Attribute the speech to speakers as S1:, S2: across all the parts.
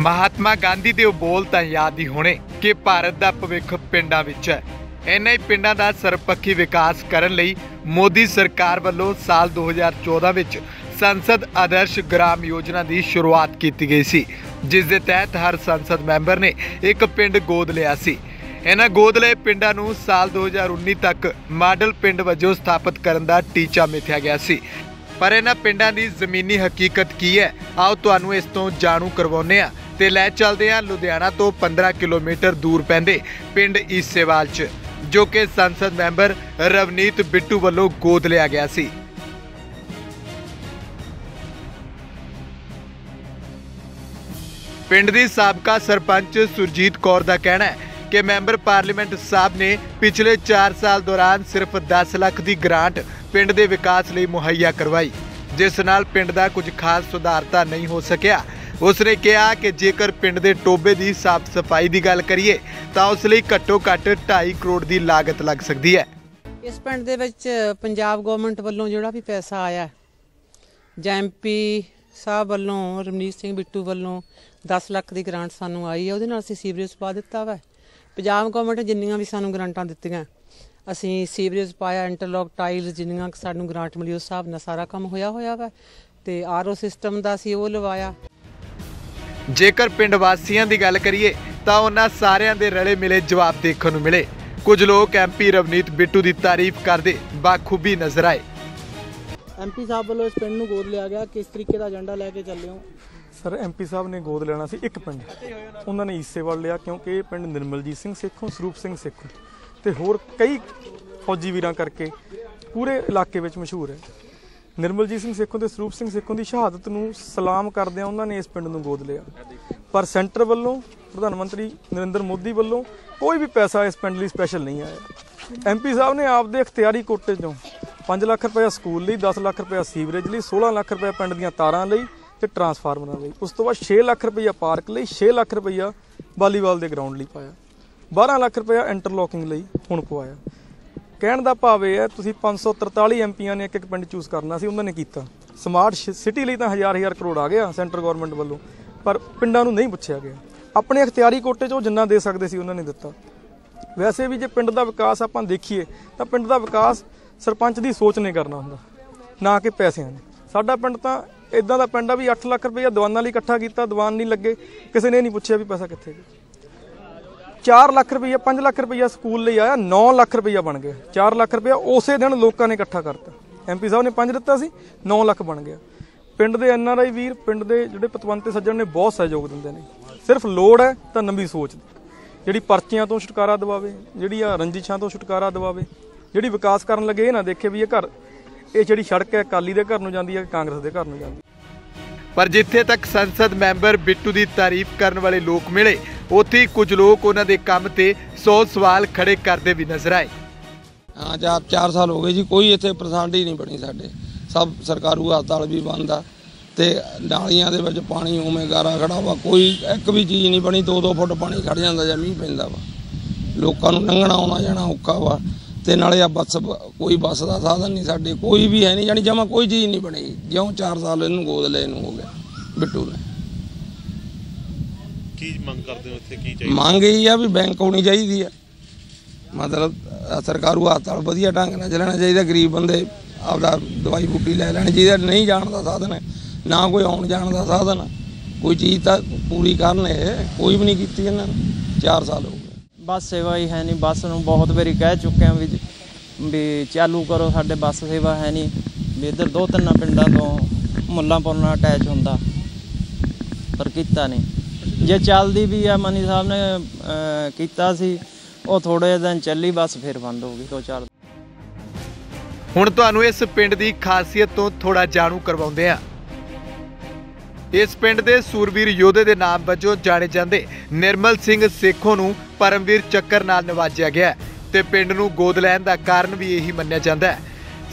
S1: ਮਹਾਤਮਾ ਗਾਂਧੀ ਦੇ ਉਹ ਬੋਲ ਤਾਂ ਯਾਦ ਹੀ ਹੋਣੇ ਕਿ ਭਾਰਤ ਦਾ ਭਵਿੱਖ ਪਿੰਡਾਂ ਵਿੱਚ ਹੈ। ਇਹਨਾਂ ਹੀ ਪਿੰਡਾਂ ਦਾ ਸਰਪੱਖੀ ਵਿਕਾਸ ਕਰਨ ਲਈ ਮੋਦੀ ਸਰਕਾਰ ਵੱਲੋਂ ਸਾਲ 2014 ਵਿੱਚ ਸੰਸਦ ਆਦਰਸ਼ ਗ੍ਰਾਮ ਯੋਜਨਾ ਦੀ ਸ਼ੁਰੂਆਤ ਕੀਤੀ ਗਈ ਸੀ, ਜਿਸ ਦੇ ਤਹਿਤ ਹਰ ਸੰਸਦ ਮੈਂਬਰ ਨੇ ਇੱਕ ਪਿੰਡ ਗੋਦ ਲਿਆ ਸੀ। ਇਹਨਾਂ ਗੋਦ ਲਏ ਪਿੰਡਾਂ ਨੂੰ ਸਾਲ 2019 ਤੱਕ ਮਾਡਲ ਪਿੰਡ ਵਜੋਂ ਸਥਾਪਿਤ ਕਰਨ ਦਾ ਟੀਚਾ ਮਿਥਿਆ ਗਿਆ ਸੀ। ਪਰ ਇਹਨਾਂ ਪਿੰਡਾਂ ਦੀ ਜ਼ਮੀਨੀ ਹਕੀਕਤ ਕੀ ਹੈ? ਆਓ ਤੁਹਾਨੂੰ ਇਸ ਤੋਂ ਜਾਣੂ ਕਰਵਾਉਂਦੇ ਹਾਂ। ਤੇ ਲੈ ਚੱਲਦੇ ਹਾਂ ਲੁਧਿਆਣਾ ਤੋਂ 15 ਕਿਲੋਮੀਟਰ ਦੂਰ ਪੈਂਦੇ ਪਿੰਡ ਈਸੇਵਾਲ 'ਚ, ਜੋ ਕਿ ਸੰਸਦ ਮੈਂਬਰ ਰਵਨੀਤ ਬਿੱਟੂ ਵੱਲੋਂ ਗੋਦ ਲਿਆ ਗਿਆ ਸੀ। ਪਿੰਡ ਦੀ ਸਾਬਕਾ ਸਰਪੰਚ ਸੁਰਜੀਤ ਕੌਰ ਦਾ ਕਹਿਣਾ ਹੈ ਕਿ ਮੈਂਬਰ ਪਾਰਲੀਮੈਂਟ ਸਾਹਿਬ ਨੇ ਪਿਛਲੇ 4 ਸਾਲ ਦੌਰਾਨ ਸਿਰਫ 10 ਲੱਖ ਦੀ ਗ੍ਰਾਂਟ ਪਿੰਡ ਦੇ ਵਿਕਾਸ ਲਈ ਮੁਹੱਈਆ ਕਰਵਾਈ, ਜਿਸ ਨਾਲ ਪਿੰਡ ਦਾ ਕੁਝ ਖਾਸ ਸੁਧਾਰ ਤਾਂ ਨਹੀਂ ਹੋ ਸਕਿਆ। ਉਸ ਨੇ ਕਿਹਾ ਕਿ ਜੇਕਰ ਪਿੰਡ ਦੇ ਟੋਬੇ ਦੀ ਸਾਫ਼ ਸਫ਼ਾਈ ਦੀ ਗੱਲ ਕਰੀਏ ਤਾਂ ਉਸ ਲਈ ਘੱਟੋ ਘੱਟ 2.5 ਕਰੋੜ ਦੀ ਲਾਗਤ ਲੱਗ ਸਕਦੀ ਹੈ।
S2: ਇਸ ਪਿੰਡ ਦੇ ਵਿੱਚ ਪੰਜਾਬ ਗਵਰਨਮੈਂਟ ਵੱਲੋਂ ਜਿਹੜਾ ਵੀ ਪੈਸਾ ਆਇਆ ਹੈ, ਜਾਂ ਐਮਪੀ ਸਾਹਿਬ ਵੱਲੋਂ ਰਮਨੀਤ ਸਿੰਘ ਬਿੱਟੂ ਵੱਲੋਂ 10 ਲੱਖ ਦੀ ਗ੍ਰਾਂਟ ਸਾਨੂੰ ਆਈ ਹੈ ਉਹਦੇ ਨਾਲ ਅਸੀਂ ਸੀਵਰੇਜ ਪਾ ਦਿੱਤਾ ਵਾ। ਪੰਜਾਬ ਗਵਰਨਮੈਂਟ ਜਿੰਨੀਆਂ ਵੀ ਸਾਨੂੰ ਗ੍ਰਾਂਟਾਂ ਦਿੱਤੀਆਂ ਅਸੀਂ ਸੀਵਰੇਜ ਪਾਇਆ ਇੰਟਰਲੌਕ ਟਾਈਲਸ ਜਿੰਨੀਆਂ ਸਾਨੂੰ ਗ੍ਰਾਂਟ ਮਿਲੀ ਉਸ ਹਿਸਾਬ ਨਾਲ ਸਾਰਾ ਕੰਮ ਹੋਇਆ ਹੋਇਆ ਵਾ। ਤੇ ਆਰਓ ਸਿਸਟਮ ਦਾ ਅਸੀਂ ਉਹ ਲਵਾਇਆ
S1: ਜੇਕਰ ਪਿੰਡ ਵਾਸੀਆਂ ਦੀ ਗੱਲ ਕਰੀਏ ਤਾਂ ਉਹਨਾਂ ਸਾਰਿਆਂ ਦੇ ਰਲੇ ਮਿਲੇ ਜਵਾਬ ਦੇਖਣ ਨੂੰ ਮਿਲੇ। ਕੁਝ ਲੋਕ ਐਮਪੀ ਰਵਨੀਤ ਬਿੱਟੂ ਦੀ ਤਾਰੀਫ ਕਰਦੇ ਬਾਖੂਬੀ ਨਜ਼ਰ ਆਏ।
S3: ਐਮਪੀ ਸਾਹਿਬ ਵੱਲੋਂ ਇਸ ਪਿੰਡ ਨੂੰ ਗੋਦ ਲਿਆ ਗਿਆ। ਕਿਸ ਤਰੀਕੇ ਦਾ ਏਜੰਡਾ ਲੈ ਕੇ ਚੱਲੇ ਹੋ?
S4: ਸਰ ਐਮਪੀ ਸਾਹਿਬ ਨੇ ਗੋਦ ਲੈਣਾ ਸੀ ਇੱਕ ਪਿੰਡ। ਉਹਨਾਂ ਨੇ ਈਸੇਵਾਲ ਲਿਆ ਕਿਉਂਕਿ ਇਹ ਪਿੰਡ ਨਿਰਮਲਜੀਤ ਸਿੰਘ ਸੇਖੋਂ ਸਰੂਪ ਸਿੰਘ ਸੇਖੋਂ। ਤੇ ਹੋਰ ਕਈ ਫੌਜੀ ਵੀਰਾਂ ਕਰਕੇ ਪੂਰੇ ਇਲਾਕੇ ਵਿੱਚ ਮਸ਼ਹੂਰ ਹੈ। ਨਿਰਮਲਜੀਤ ਸਿੰਘ ਸੇਖੋਂ ਤੇ ਸਰੂਪ ਸਿੰਘ ਸੇਖੋਂ ਦੀ ਸ਼ਹਾਦਤ ਨੂੰ ਸਲਾਮ ਕਰਦਿਆਂ ਉਹਨਾਂ ਨੇ ਇਸ ਪਿੰਡ ਨੂੰ ਗੋਦ ਲਿਆ। ਪਰ ਸੈਂਟਰ ਵੱਲੋਂ, ਪ੍ਰਧਾਨ ਮੰਤਰੀ ਨਰਿੰਦਰ ਮੋਦੀ ਵੱਲੋਂ ਕੋਈ ਵੀ ਪੈਸਾ ਇਸ ਪਿੰਡ ਲਈ ਸਪੈਸ਼ਲ ਨਹੀਂ ਆਇਆ। ਐਮਪੀ ਸਾਹਿਬ ਨੇ ਆਪਦੇ ਇਖਤਿਆਰੀ ਕੋਟੇ ਚੋਂ 5 ਲੱਖ ਰੁਪਏ ਸਕੂਲ ਲਈ 10 ਲੱਖ ਰੁਪਏ ਸੀਵਰੇਜ ਲਈ 16 ਲੱਖ ਰੁਪਏ ਪਿੰਡ ਦੀਆਂ ਤਾਰਾਂ ਲਈ ਤੇ ਟਰਾਂਸਫਾਰਮਰਾਂ ਲਈ। ਉਸ ਤੋਂ ਬਾਅਦ 6 ਲੱਖ ਰੁਪਈਆ ਪਾਰਕ ਲਈ 6 ਲੱਖ ਰੁਪਈਆ ਵਾਲੀਬਾਲ ਦੇ ਗਰਾਊਂਡ ਲਈ ਪਾਇਆ। 12 ਲੱਖ ਰੁਪਇਆ ਇੰਟਰਲੋਕਿੰਗ ਲਈ ਹੁਣ ਪਵਾਇਆ। ਕਹਿਣ ਦਾ ਭਾਵ ਇਹ ਹੈ, ਤੁਸੀਂ 543 ਐਮਪੀਆਂ ਨੇ ਇੱਕ ਇੱਕ ਪਿੰਡ ਚੂਜ਼ ਕਰਨਾ ਸੀ, ਉਹਨਾਂ ਨੇ ਕੀਤਾ। ਸਮਾਰਟ ਸਿਟੀ ਲਈ ਤਾਂ ਹਜ਼ਾਰ ਹਜ਼ਾਰ ਕਰੋੜ ਆ ਗਿਆ ਸੈਂਟਰ ਗਵਰਨਮੈਂਟ ਵੱਲੋਂ, ਪਰ ਪਿੰਡਾਂ ਨੂੰ ਨਹੀਂ ਪੁੱਛਿਆ ਗਿਆ। ਆਪਣੇ ਇਖਤਿਆਰੀ ਕੋਟੇ 'ਚ ਉਹ ਜਿੰਨਾ ਦੇ ਸਕਦੇ ਸੀ, ਉਹਨਾਂ ਨੇ ਦਿੱਤਾ। ਵੈਸੇ ਵੀ ਜੇ ਪਿੰਡ ਦਾ ਵਿਕਾਸ ਆਪਾਂ ਦੇਖੀਏ, ਤਾਂ ਪਿੰਡ ਦਾ ਵਿਕਾਸ ਸਰਪੰਚ ਦੀ ਸੋਚ ਨੇ ਕਰਨਾ ਹੁੰਦਾ, ਨਾ ਕਿ ਪੈਸਿਆਂ ਨੇ। ਸਾਡਾ ਪਿੰਡ ਤਾਂ ਇਦਾਂ ਦਾ ਪਿੰਡ ਆ ਵੀ 8 ਲੱਖ ਰੁਪਏ ਦੀਵਾਨਾਂ ਲਈ ਇਕੱਠਾ ਕੀਤਾ, ਦੀਵਾਨ ਨਹੀਂ ਲੱਗੇ, ਕਿਸੇ ਨੇ ਨਹੀਂ ਪੁੱਛਿਆ ਵੀ ਪੈਸਾ ਕਿੱਥੇ ਗਿਆ। 4 ਲੱਖ ਰੁਪਈਆ 5 ਲੱਖ ਰੁਪਈਆ ਸਕੂਲ ਲਈ ਆਇਆ 9 ਲੱਖ ਰੁਪਈਆ ਬਣ ਗਿਆ। 4 ਲੱਖ ਰੁਪਈਆ ਉਸੇ ਦਿਨ ਲੋਕਾਂ ਨੇ ਇਕੱਠਾ ਕਰਤਾ। ਐਮਪੀ ਸਾਹਿਬ ਨੇ 5 ਦਿੱਤਾ ਸੀ 9 ਲੱਖ ਬਣ ਗਿਆ। ਪਿੰਡ ਦੇ ਐੱਨ ਆਰ ਆਈ ਵੀਰ, ਪਿੰਡ ਦੇ ਜਿਹੜੇ ਪਤਵੰਤੇ ਸੱਜਣ ਨੇ, ਬਹੁਤ ਸਹਿਯੋਗ ਦਿੰਦੇ ਨੇ। ਸਿਰਫ ਲੋੜ ਹੈ ਤਾਂ ਨਵੀਂ ਸੋਚ ਦੀ। ਜਿਹੜੀ ਪਰਚੀਆਂ ਤੋਂ ਛੁਟਕਾਰਾ ਦਿਵਾਵੇ, ਜਿਹੜੀ ਆ ਰੰਜਿਸ਼ਾਂ ਤੋਂ ਛੁਟਕਾਰਾ ਦਿਵਾਵੇ, ਜਿਹੜੀ ਵਿਕਾਸ ਕਰਨ ਲੱਗੇ, ਇਹ ਨਾ ਦੇਖੇ ਵੀ ਇਹ ਘਰ, ਇਹ ਜਿਹੜੀ ਸੜਕ ਹੈ, ਅਕਾਲੀ ਦੇ ਘਰ ਨੂੰ ਜਾਂਦੀ ਹੈ, ਕਾਂਗਰਸ ਦੇ ਘਰ ਨੂੰ ਜਾਂਦੀ
S1: ਪਰ ਜਿੱਥੇ ਤੱਕ ਸੰਸਦ ਮੈਂਬਰ ਬਿੱਟੂ ਦੀ ਤਾਰੀਫ ਕਰਨ ਵਾਲੇ ਲੋਕ ਮਿਲੇ ਉੱਥੇ ਕੁਝ ਲੋਕ ਉਹਨਾਂ ਦੇ ਕੰਮ ਤੇ 100 ਸਵਾਲ ਖੜੇ ਕਰਦੇ ਵੀ ਨਜ਼ਰ ਆਏ।
S5: ਹਾਂ ਚਾਰ ਚਾਰ ਸਾਲ ਹੋ ਗਏ ਜੀ, ਕੋਈ ਇੱਥੇ ਪ੍ਰਸ਼ਾਂਤੀ ਨਹੀਂ ਬਣੀ ਸਾਡੇ। ਸਭ ਸਰਕਾਰੂ ਹਸਪਤਾਲ ਵੀ ਬੰਦ ਆ ਤੇ ਨਾਲੀਆਂ ਦੇ ਵਿੱਚ ਪਾਣੀ ਉਵੇਂ ਗਾਰਾ ਖੜਾ ਵਾ, ਕੋਈ ਇੱਕ ਵੀ ਚੀਜ਼ ਨਹੀਂ ਬਣੀ 2-2 ਫੁੱਟ ਪਾਣੀ ਖੜ ਜਾਂਦਾ ਜਾਂ ਮੀਂਹ ਪੈਂਦਾ ਵਾ। ਲੋਕਾਂ ਨੂੰ ਲੰਘਣਾ ਆਉਣਾ ਜਾਣਾ ਔਖਾ ਵਾ ਤੇ ਨਾਲੇ ਆ ਬੱਸ, ਕੋਈ ਬੱਸ ਦਾ ਸਾਧਨ ਨਹੀਂ ਸਾਡੇ, ਕੋਈ ਵੀ ਹੈ ਨਹੀਂ ਜਾਨੀ ਜਮਾ ਕੋਈ ਚੀਜ਼ ਨਹੀਂ ਬਣੀ। ਜਿਉਂ 4 ਸਾਲ ਇਹਨੂੰ ਗੋਦ ਲੈ ਨੂੰ ਹੋ ਗਿਆ, ਬਿੱਟੂ ਨੇ।
S6: ਕੀ ਮੰਗ ਕਰਦੇ ਹੋ ਇੱਥੇ? ਕੀ ਚਾਹੀਦਾ?
S5: ਮੰਗ ਇਹ ਆ ਵੀ ਬੈਂਕ ਹੋਣੀ ਚਾਹੀਦੀ ਆ। ਮਤਲਬ ਸਰਕਾਰੂ ਹਸਪਤਾਲ ਵਧੀਆ ਢੰਗ ਨਾਲ ਚੱਲਣਾ ਚਾਹੀਦਾ ਗਰੀਬ ਬੰਦੇ ਆਪਦਾ ਦਵਾਈ ਬੂਟੀ ਲੈ ਲੈਣੀ ਚਾਹੀਦਾ ਨਹੀਂ ਜਾਣ ਦਾ ਸਾਧਨ ਹੈ ਨਾ ਕੋਈ ਆਉਣ ਜਾਣ ਦਾ ਸਾਧਨ ਆ। ਕੋਈ ਚੀਜ਼ ਤਾਂ ਪੂਰੀ ਕਰਨ ਇਹ ਕੋਈ ਵੀ ਨਹੀਂ ਕੀਤੀ ਇਹਨਾਂ ਨੇ 4 ਸਾਲ ਹੋ ਗਏ।
S3: ਬੱਸ ਸੇਵਾ ਹੀ ਹੈ ਨਹੀਂ ਬੱਸ ਨੂੰ ਬਹੁਤ ਵਾਰੀ ਕਹਿ ਚੁੱਕੇ ਹਾਂ ਵੀ ਵੀ ਚਾਲੂ ਕਰੋ ਸਾਡੇ ਬੱਸ ਸੇਵਾ ਹੈ ਨਹੀਂ। ਵੀ ਇੱਧਰ ਦੋ ਤਿੰਨ ਪਿੰਡਾਂ ਤੋਂ ਮੁੱਲਾਂਪੁਰ ਨਾਲ ਅਟੈਚ ਹੁੰਦਾ ਪਰ ਕੀਤਾ ਨਹੀਂ। ਜੇ ਚੱਲਦੀ ਵੀ ਆ, ਮਨੀ ਸਾਹਿਬ ਨੇ ਕੀਤਾ ਸੀ, ਉਹ ਥੋੜੇ ਦਿਨ ਚੱਲੀ, ਬੱਸ ਫਿਰ ਬੰਦ ਹੋ ਗਈ ਦੋ ਚਾਰ
S1: ਹੁਣ ਤੁਹਾਨੂੰ ਇਸ ਪਿੰਡ ਦੀ ਖਾਸੀਅਤ ਤੋਂ ਥੋੜਾ ਜਾਣੂ ਕਰਵਾਉਂਦੇ ਹਾਂ। ਇਸ ਪਿੰਡ ਦੇ ਸੂਰਵੀਰ ਯੋਧੇ ਦੇ ਨਾਮ ਵਜੋਂ ਜਾਣੇ ਜਾਂਦੇ ਨਿਰਮਲ ਸਿੰਘ ਸੇਖੋ ਨੂੰ ਪਰਮਵੀਰ ਚੱਕਰ ਨਾਲ ਨਵਾਜਿਆ ਗਿਆ ਤੇ ਪਿੰਡ ਨੂੰ ਗੋਦ ਲੈਣ ਦਾ ਕਾਰਨ ਵੀ ਇਹੀ ਮੰਨਿਆ ਜਾਂਦਾ ਹੈ।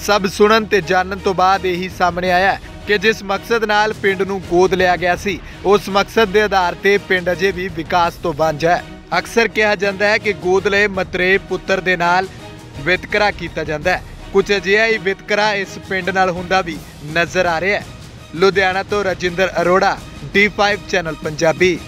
S1: ਸਭ ਸੁਣਨ ਤੇ ਜਾਣਨ ਤੋਂ ਬਾਅਦ ਇਹੀ ਸਾਹਮਣੇ ਆਇਆ ਕਿ ਜਿਸ ਮਕਸਦ ਨਾਲ ਪਿੰਡ ਨੂੰ ਗੋਦ ਲਿਆ ਗਿਆ ਸੀ, ਉਸ ਮਕਸਦ ਦੇ ਆਧਾਰ ਤੇ ਪਿੰਡ ਅਜੇ ਵੀ ਵਿਕਾਸ ਤੋਂ ਵਾਂਝਾ ਹੈ। ਅਕਸਰ ਕਿਹਾ ਜਾਂਦਾ ਹੈ ਕਿ ਗੋਦ ਲਏ ਮਤਰੇ ਪੁੱਤਰ ਦੇ ਨਾਲ ਵਿਤਕਰਾ ਕੀਤਾ ਜਾਂਦਾ ਹੈ। ਕੁਝ ਅਜਿਹਾ ਹੀ ਵਿਤਕਰਾ ਇਸ ਪਿੰਡ ਨਾਲ ਹੁੰਦਾ ਵੀ ਨਜ਼ਰ ਆ ਰਿਹਾ ਹੈ। ਲੁਧਿਆਣਾ ਤੋਂ ਰਜਿੰਦਰ ਅਰੋੜਾ D5 ਚੈਨਲ ਪੰਜਾਬੀ।